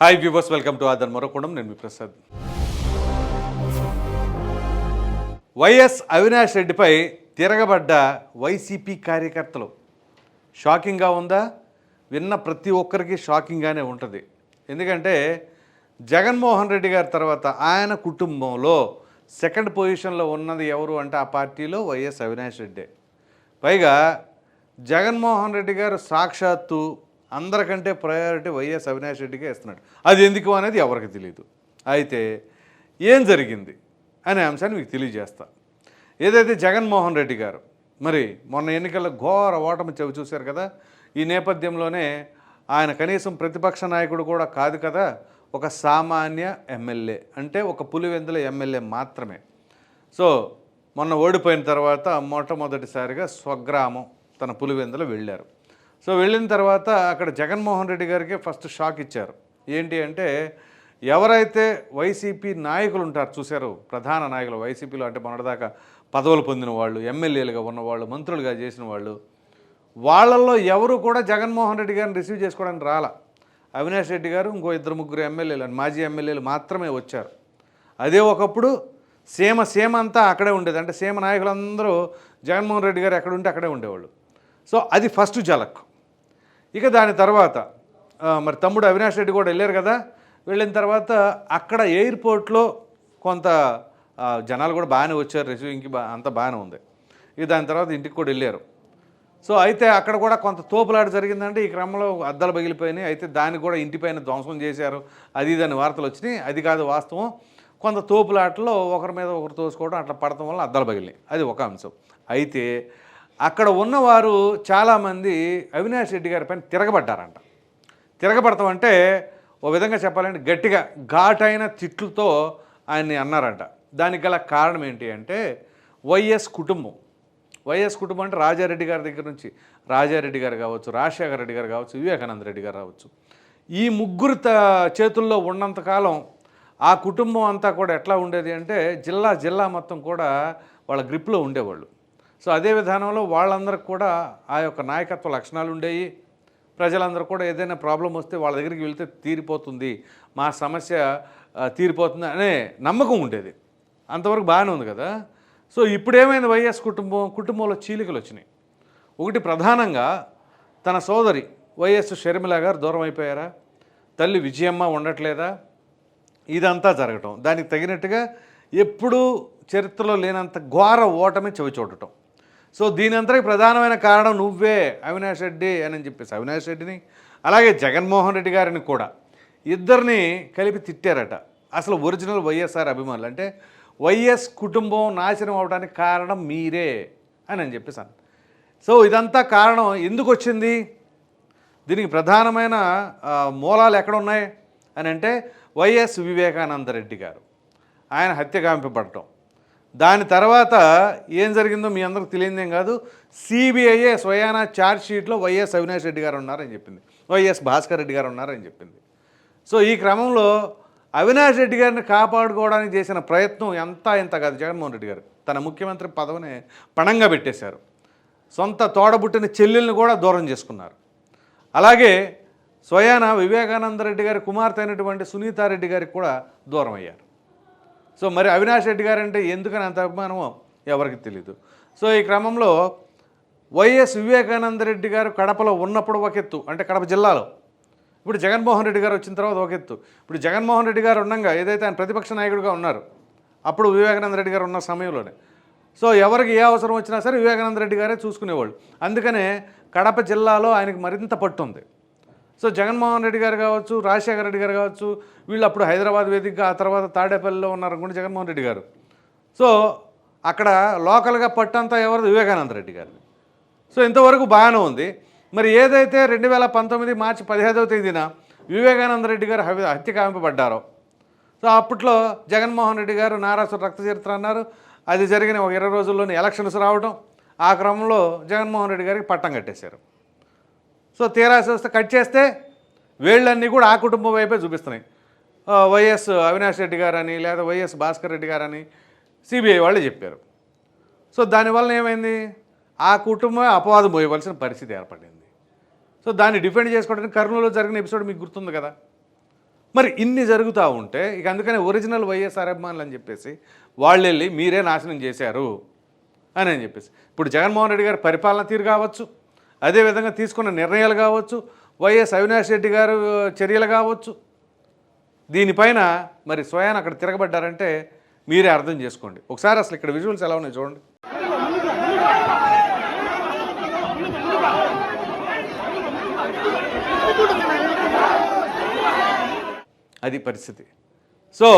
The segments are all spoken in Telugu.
Hi viewers welcome to other మరొకడం నేను మీ ప్రసాద్ వైఎస్ అవినాష్ రెడ్డిపై తిరగబడ్డ వైసీపీ కార్యకర్తలు. షాకింగ్గా ఉందా? విన్న ప్రతి ఒక్కరికి షాకింగ్గానే ఉంటుంది. ఎందుకంటే జగన్మోహన్ రెడ్డి గారి తర్వాత ఆయన కుటుంబంలో సెకండ్ పొజిషన్లో ఉన్నది ఎవరు అంటే ఆ పార్టీలో వైఎస్ అవినాష్ రెడ్డి పైగా జగన్మోహన్ రెడ్డి గారు సాక్షాత్తు అందరికంటే ప్రయారిటీ వైఎస్ అవినాష్ రెడ్డికే ఇస్తున్నాడు అది ఎందుకు అనేది ఎవరికి తెలియదు అయితే ఏం జరిగింది అనే అంశాన్ని మీకు తెలియజేస్తా. ఏదైతే జగన్మోహన్ రెడ్డి గారు మరి మొన్న ఎన్నికల్లో ఘోర ఓటమి చెవి చూశారు కదా ఈ నేపథ్యంలోనే ఆయన కనీసం ప్రతిపక్ష నాయకుడు కూడా కాదు కదా ఒక సామాన్య ఎమ్మెల్యే అంటే ఒక పులివెందుల ఎమ్మెల్యే మాత్రమే. సో మొన్న ఓడిపోయిన తర్వాత మొట్టమొదటిసారిగా స్వగ్రామం తన పులివెందులు వెళ్ళారు. సో వెళ్ళిన తర్వాత అక్కడ జగన్మోహన్ రెడ్డి గారికి ఫస్ట్ షాక్ ఇచ్చారు. ఏంటి అంటే ఎవరైతే వైసీపీ నాయకులు ఉంటారు చూశారు ప్రధాన నాయకులు వైసీపీలో అంటే మొన్నటిదాకా పదవులు పొందిన వాళ్ళు ఎమ్మెల్యేలుగా ఉన్నవాళ్ళు మంత్రులుగా చేసిన వాళ్ళు వాళ్ళల్లో ఎవరు కూడా జగన్మోహన్ రెడ్డి గారిని రిసీవ్ చేసుకోవడానికి రాలా. అవినాష్ రెడ్డి గారు ఇంకో ఇద్దరు ముగ్గురు ఎమ్మెల్యేలు మాజీ ఎమ్మెల్యేలు మాత్రమే వచ్చారు. అదే ఒకప్పుడు సీమ సీమ అంతా అక్కడే ఉండేది. అంటే సీమ నాయకులందరూ జగన్మోహన్ రెడ్డి గారు ఎక్కడ ఉంటే అక్కడే ఉండేవాళ్ళు. సో అది ఫస్ట్ జలక్ ఇక దాని తర్వాత మరి తమ్ముడు అవినాష్ రెడ్డి కూడా వెళ్ళారు కదా వెళ్ళిన తర్వాత అక్కడ ఎయిర్పోర్ట్లో కొంత జనాలు కూడా బాగానే వచ్చారు రిసీవింగ్కి బా అంత బాగానే ఉంది. ఇక దాని తర్వాత ఇంటికి కూడా వెళ్ళారు. సో అయితే అక్కడ కూడా కొంత తోపులాట జరిగిందంటే ఈ క్రమంలో అద్దాలు పగిలిపోయినాయి. అయితే దాన్ని కూడా ఇంటిపైన ధ్వంసం చేశారు. అది దాని వార్తలు వచ్చినాయి. అది కాదు వాస్తవం. కొంత తోపులాటలో ఒకరి మీద ఒకరు తోసుకోవడం అట్లా పడటం వల్ల అద్దాలు పగిలినాయి. అది ఒక అంశం. అయితే అక్కడ ఉన్నవారు చాలామంది అవినాష్ రెడ్డి గారి పైన తిరగబడ్డారంట. తిరగబడతాం అంటే ఓ విధంగా చెప్పాలంటే గట్టిగా ఘాటైన తిట్లతో ఆయన్ని అన్నారంట. దానికి గల కారణం ఏంటి అంటే వైఎస్ కుటుంబం. వైఎస్ కుటుంబం అంటే రాజారెడ్డి గారి దగ్గర నుంచి రాజారెడ్డి గారు కావచ్చు రాజశేఖర రెడ్డి గారు కావచ్చు వివేకానంద రెడ్డి గారు కావచ్చు. ఈ ముగ్గురు త చేతుల్లో ఉన్నంతకాలం ఆ కుటుంబం అంతా కూడా ఎట్లా ఉండేది అంటే జిల్లా జిల్లా మొత్తం కూడా వాళ్ళ గ్రిప్లో ఉండేవాళ్ళు. సో అదే విధానంలో వాళ్ళందరికి కూడా ఆ యొక్క నాయకత్వ లక్షణాలు ఉండేవి ప్రజలందరూ కూడా ఏదైనా ప్రాబ్లం వస్తే వాళ్ళ దగ్గరికి వెళ్తే తీరిపోతుంది. మా సమస్య తీరిపోతుంది అనే నమ్మకం ఉండేది. అంతవరకు బాగానే ఉంది కదా? సో ఇప్పుడేమైంది వైఎస్ కుటుంబం? కుటుంబంలో చీలికలు వచ్చినాయి. ఒకటి ప్రధానంగా తన సోదరి వైఎస్ షర్మిల గారు దూరం అయిపోయారా? తల్లి విజయమ్మ ఉండట్లేదా? ఇదంతా జరగటం. దానికి తగినట్టుగా ఎప్పుడూ చరిత్రలో లేనంత ఘోర ఓటమి చవి చూడటం సో దీని దీనంతటికి ప్రధానమైన కారణం నువ్వే అవినాష్ రెడ్డి అని చెప్పేసి. అవినాష్ రెడ్డిని అలాగే జగన్మోహన్ రెడ్డి గారిని కూడా. ఇద్దరిని కలిపి తిట్టారట. అసలు ఒరిజినల్ వైఎస్ఆర్ అభిమానులు. అంటే వైఎస్ కుటుంబం నాశనం అవడానికి కారణం మీరే అని అని చెప్పేసాను సో ఇదంతా కారణం ఎందుకు వచ్చింది? దీనికి ప్రధానమైన మూలాలు ఎక్కడ ఉన్నాయి అని అంటే వైఎస్ వివేకానంద రెడ్డి గారు. ఆయన హత్య దాని తర్వాత ఏం జరిగిందో మీ అందరికి తెలియదేం కాదు సిబిఐఏ స్వయానా ఛార్జ్ షీట్లో వైఎస్ అవినాష్ రెడ్డి గారు ఉన్నారని చెప్పింది. వైఎస్ భాస్కర్ రెడ్డి గారు ఉన్నారని చెప్పింది. సో ఈ క్రమంలో అవినాష్ రెడ్డి గారిని కాపాడుకోవడానికి చేసిన ప్రయత్నం ఎంత ఇంత కాదు. జగన్మోహన్ రెడ్డి గారు తన ముఖ్యమంత్రి పదవిని పణంగా పెట్టేశారు. సొంత తోడబుట్టిన చెల్లెల్ని కూడా దూరం చేసుకున్నారు. అలాగే స్వయాన వివేకానంద రెడ్డి గారి కుమార్తె అయినటువంటి సునీతారెడ్డి గారికి కూడా దూరం అయ్యారు. సో మరి అవినాష్ రెడ్డి గారు అంటే ఎందుకని అంత అభిమానమో ఎవరికి తెలియదు సో ఈ క్రమంలో వైఎస్ వివేకానంద రెడ్డి గారు కడపలో ఉన్నప్పుడు ఒక ఎత్తు అంటే కడప జిల్లాలో. ఇప్పుడు జగన్మోహన్ రెడ్డి గారు వచ్చిన తర్వాత ఒక ఎత్తు. ఇప్పుడు జగన్మోహన్ రెడ్డి గారు ఉండగా ఏదైతే ఆయన ప్రతిపక్ష నాయకుడిగా ఉన్నారు అప్పుడు వివేకానంద రెడ్డి గారు ఉన్న సమయంలోనే. సో ఎవరికి ఏ అవసరం వచ్చినా సరే వివేకానంద రెడ్డి గారే చూసుకునేవాళ్ళు. అందుకనే కడప జిల్లాలో ఆయనకు మరింత పట్టు ఉంది. సో జగన్మోహన్ రెడ్డి గారు కావచ్చు రాజశేఖర రెడ్డి గారు కావచ్చు వీళ్ళు అప్పుడు హైదరాబాద్ వేదికగా ఆ తర్వాత తాడేపల్లిలో ఉన్నారు అనుకోండి జగన్మోహన్ రెడ్డి గారు. సో అక్కడ లోకల్గా పట్టంతా ఎవరు వివేకానంద రెడ్డి గారిది. సో ఇంతవరకు బాగానే ఉంది. మరి ఏదైతే రెండు వేల పంతొమ్మిది మార్చి పదిహేదవ తేదీన వివేకానంద రెడ్డి గారు హత్య కాంపబడ్డారో సో అప్పట్లో జగన్మోహన్ రెడ్డి గారు నారాసు రక్త చరిత్ర అన్నారు. అది జరిగిన ఒక ఇరవై రోజుల్లోనే ఎలక్షన్స్ రావడం ఆ క్రమంలో జగన్మోహన్ రెడ్డి గారికి పట్టం కట్టేశారు. సో తీరా చూస్తే కట్ చేస్తే వేళ్ళన్నీ కూడా ఆ కుటుంబం వైపే చూపిస్తున్నాయి. వైఎస్ అవినాష్ రెడ్డి గారని లేదా వైఎస్ భాస్కర్ రెడ్డి గారని సిబిఐ వాళ్ళు చెప్పారు. సో దానివల్ల ఏమైంది? ఆ కుటుంబమే అపవాదం పోయవలసిన పరిస్థితి ఏర్పడింది. సో దాన్ని డిఫెండ్ చేసుకోవడానికి కర్నూలులో జరిగిన ఎపిసోడ్ మీకు గుర్తుంది కదా? మరి ఇన్ని జరుగుతూ ఉంటే ఇక అందుకనే ఒరిజినల్ వైఎస్ఆర్ అభిమానులు అని చెప్పేసి వాళ్ళు వెళ్ళి మీరే నాశనం చేశారు అని అని చెప్పేసి. ఇప్పుడు జగన్మోహన్ రెడ్డి గారి పరిపాలన తీరు కావచ్చు. అదేవిధంగా తీసుకున్న నిర్ణయాలు కావచ్చు వైఎస్ అవినాష్ రెడ్డి గారు చర్యలు కావచ్చు. దీనిపైన మరి స్వయాన అక్కడ తిరగబడ్డారంటే మీరే అర్థం చేసుకోండి. ఒకసారి అసలు ఇక్కడ విజువల్స్ ఎలా ఉన్నాయి చూడండి. అది పరిస్థితి. సో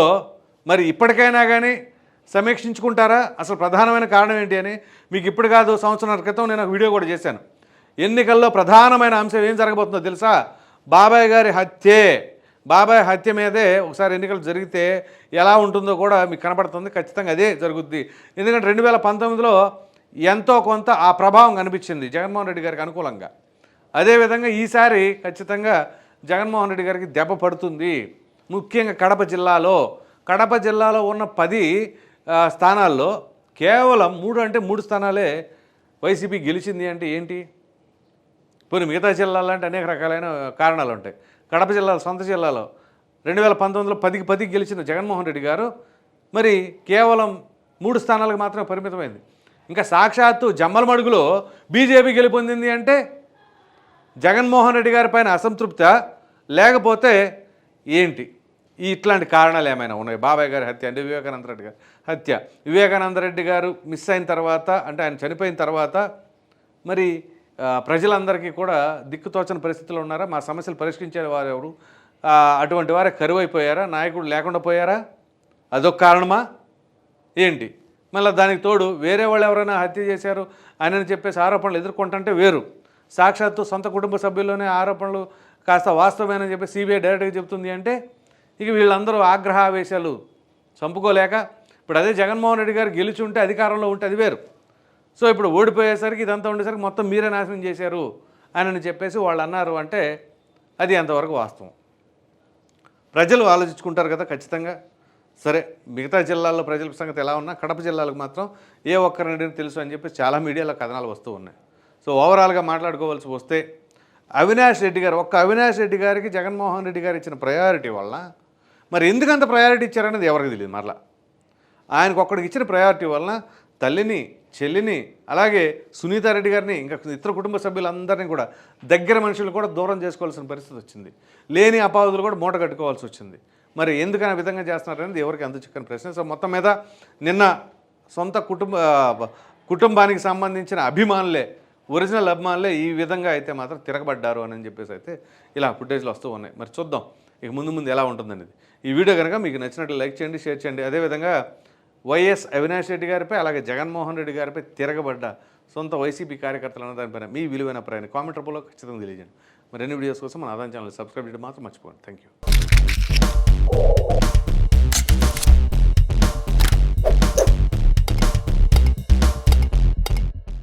మరి ఇప్పటికైనా కానీ సమీక్షించుకుంటారా? అసలు ప్రధానమైన కారణం ఏంటి అని మీకు ఇప్పుడు కాదు సంవత్సరాల క్రితం నేను ఒక వీడియో కూడా చేశాను. ఎన్నికల్లో ప్రధానమైన అంశం ఏం జరగబోతుందో తెలుసా? బాబాయ్ గారి హత్యే. బాబాయ్ హత్య మీదే ఒకసారి ఎన్నికలు జరిగితే ఎలా ఉంటుందో కూడా మీకు కనపడుతుంది. ఖచ్చితంగా అదే జరుగుద్ది. ఎందుకంటే రెండు వేల పంతొమ్మిదిలో ఎంతో కొంత ఆ ప్రభావం కనిపించింది జగన్మోహన్ రెడ్డి గారికి అనుకూలంగా. అదేవిధంగా ఈసారి ఖచ్చితంగా జగన్మోహన్ రెడ్డి గారికి దెబ్బ పడుతుంది. ముఖ్యంగా కడప జిల్లాలో. కడప జిల్లాలో ఉన్న పది స్థానాల్లో కేవలం మూడు అంటే మూడు స్థానాలే వైసీపీ గెలిచింది అంటే ఏంటి? పోనీ మిగతా జిల్లాలు అంటే అనేక రకాలైన కారణాలు ఉంటాయి కడప జిల్లాలో సొంత జిల్లాలో రెండు వేల పంతొమ్మిదిలో పదికి పదికి గెలిచిన జగన్మోహన్ రెడ్డి గారు మరి కేవలం మూడు స్థానాలకు మాత్రమే పరిమితమైంది. ఇంకా సాక్షాత్తు జమ్మలమడుగులో బీజేపీ గెలుపొందింది అంటే జగన్మోహన్ రెడ్డి గారి పైన అసంతృప్త లేకపోతే ఏంటి? ఈ ఇట్లాంటి కారణాలు ఏమైనా ఉన్నాయి? బాబాయ్ గారి హత్య అంటే వివేకానంద రెడ్డి గారి హత్య. వివేకానంద రెడ్డి గారు మిస్ అయిన తర్వాత అంటే ఆయన చనిపోయిన తర్వాత మరి ప్రజలందరికీ కూడా దిక్కుతోచని పరిస్థితుల్లో ఉన్నారా? మా సమస్యలు పరిష్కరించే వారు ఎవరు? అటువంటి వారే కరువైపోయారా? నాయకుడు లేకుండా పోయారా? అదొక కారణమా? ఏంటి? మళ్ళీ దానికి తోడు వేరే వాళ్ళు ఎవరైనా హత్య చేశారు అని చెప్పేసి ఆరోపణలు ఎదుర్కొంటుంటే వేరు. సాక్షాత్తు సొంత కుటుంబ సభ్యుల్లోనే ఆరోపణలు కాస్త వాస్తవమేనని చెప్పి సిబిఐ డైరెక్ట్గా చెప్తుంది అంటే ఇక వీళ్ళందరూ ఆగ్రహావేశాలు చంపుకోలేక ఇప్పుడు అదే జగన్మోహన్ రెడ్డి గారు గెలిచి ఉంటే అధికారంలో ఉంటే అది వేరు. సో ఇప్పుడు ఓడిపోయేసరికి ఇదంతా ఉండేసరికి మొత్తం మీరే నాశనం చేశారు అని చెప్పేసి వాళ్ళు అన్నారు అంటే అది అంతవరకు వాస్తవం. ప్రజలు ఆలోచించుకుంటారు కదా ఖచ్చితంగా. సరే మిగతా జిల్లాల్లో ప్రజల సంగతి ఎలా ఉన్నా కడప జిల్లాలకు మాత్రం ఏ ఒక్కరిని తెలుసు అని చెప్పి చాలా మీడియాలో కథనాలు వస్తూ ఉన్నాయి. సో ఓవరాల్గా మాట్లాడుకోవాల్సి వస్తే అవినాష్ రెడ్డి గారు ఒక్క అవినాష్ రెడ్డి గారికి జగన్మోహన్ రెడ్డి గారు ఇచ్చిన ప్రయారిటీ వల్ల మరి ఎందుకంత ప్రయారిటీ ఇచ్చారనేది ఎవరికి తెలియదు మరలా. ఆయనకు ఒక్కడికి ఇచ్చిన ప్రయారిటీ వలన తల్లిని చెల్లిని అలాగే సునీతారెడ్డి గారిని ఇంకా ఇతర కుటుంబ సభ్యులందరినీ కూడా దగ్గర మనుషులు కూడా దూరం చేసుకోవాల్సిన పరిస్థితి వచ్చింది. లేని అపాధులు కూడా మూట కట్టుకోవాల్సి వచ్చింది. మరి ఎందుకు ఆ విధంగా చేస్తున్నారనేది ఎవరికి అంత చిక్కని ప్రశ్న. సో మొత్తం మీద నిన్న సొంత కుటుంబ కుటుంబానికి సంబంధించిన అభిమానులే ఒరిజినల్ అభిమానులే ఈ విధంగా అయితే మాత్రం తిరగబడ్డారు అని చెప్పేసి అయితే ఇలా ఫుటేజ్లు వస్తూ ఉన్నాయి. మరి చూద్దాం ఇక ముందు ముందు ఎలా ఉంటుందనేది. ఈ వీడియో కనుక మీకు నచ్చినట్లు లైక్ చేయండి షేర్ చేయండి. అదేవిధంగా వైఎస్ అవినాష్ రెడ్డి గారిపై అలాగే జగన్మోహన్ రెడ్డి గారిపై తిరగబడ్డ సొంత వైసీపీ కార్యకర్తలన్న దానిపైన మీ విలువైన ప్రయాణం కామెంట్ రూపంలో ఖచ్చితంగా తెలియజేయండి. మరిన్ని వీడియోస్ కోసం మన ఆదాయం ఛానల్ సబ్స్క్రైబ్ చేయడం మాత్రం మర్చిపోండి థ్యాంక్ యూ